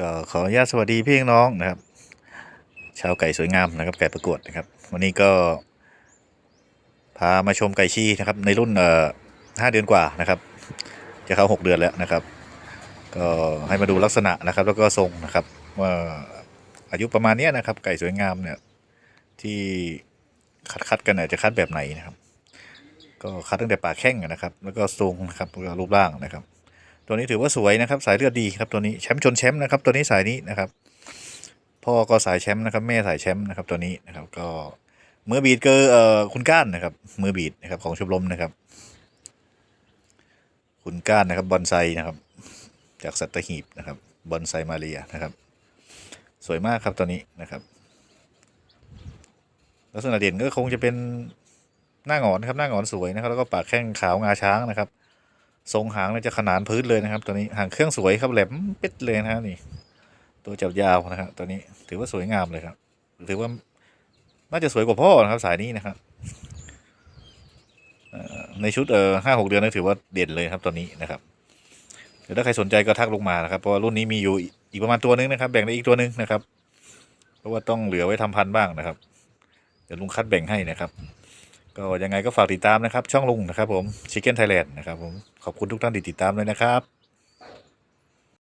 ก็ขออนุญาตสวัสดีพี่น้องนะครับ ชาวไก่สวยงามนะครับไก่ประกวดนะครับ วันนี้ก็พามาชมไก่ชีนะครับ ในรุ่นเอ่อห้าเดือนกว่านะครับ จะเข้าหกเดือนแล้วนะครับ ก็ให้มาดูลักษณะนะครับ แล้วก็ทรงนะครับ ว่าอายุประมาณนี้นะครับ ไก่สวยงามเนี่ยที่คัดคัดกันเนี่ยจะคัดแบบไหนนะครับ ก็คัดตั้งแต่ปากแข้งนะครับ แล้วก็ทรงนะครับแล้วก็รูปร่างนะครับ ตัวนี้ถือว่าสวยนะครับสายเลือดดีครับตัวนี้แชมป์ชนแชมป์นะครับตัวนี้สายนี้นะครับ พ่อก็สายแชมป์นะครับแม่สายแชมป์นะครับตัวนี้นะครับก็มือบีดเกอร์เอ่อคุณก้านนะครับมือบีดนะครับของชมรมนะครับ คุณก้านนะครับบอนไซนะครับ จากสัตหีบนะครับบอนไซมาเรียนะครับ สวยมากครับตัวนี้นะครับ ลักษณะเด่นก็คงจะเป็นหน้าหงอนครับหน้าหงอนสวยนะครับแล้วก็ปากแข้งขาวงาช้างนะครับ ทรงหางเนี่ยจะขนานพื้นเลยนะครับ ตัวนี้หางเครื่องสวยครับแหลมเปิดเลยนะฮะนี่ ตัวจับยาวนะครับตัวนี้ถือว่าสวยงามเลยครับถือว่าน่าจะสวยกว่าพ่อนะครับสายนี้นะครับในชุดเอ่อห้าหกเดือนนี่ถือว่าเด่นเลยครับตัวนี้นะครับเดี๋ยวถ้าใครสนใจก็ทักลงมานะครับเพราะว่ารุ่นนี้มีอยู่อีกประมาณตัวนึงนะครับแบ่งได้อีกตัวนึงนะครับ เพราะว่าต้องเหลือไว้ทำพันธุ์บ้างนะครับ เดี๋ยวลุงคัดแบ่งให้นะครับ ก็ยังไงก็ฝากติดตามนะครับ ช่องลุงนะครับผม Chicken Thailand นะครับผมขอบคุณทุกท่านที่ติดตามเลยนะครับ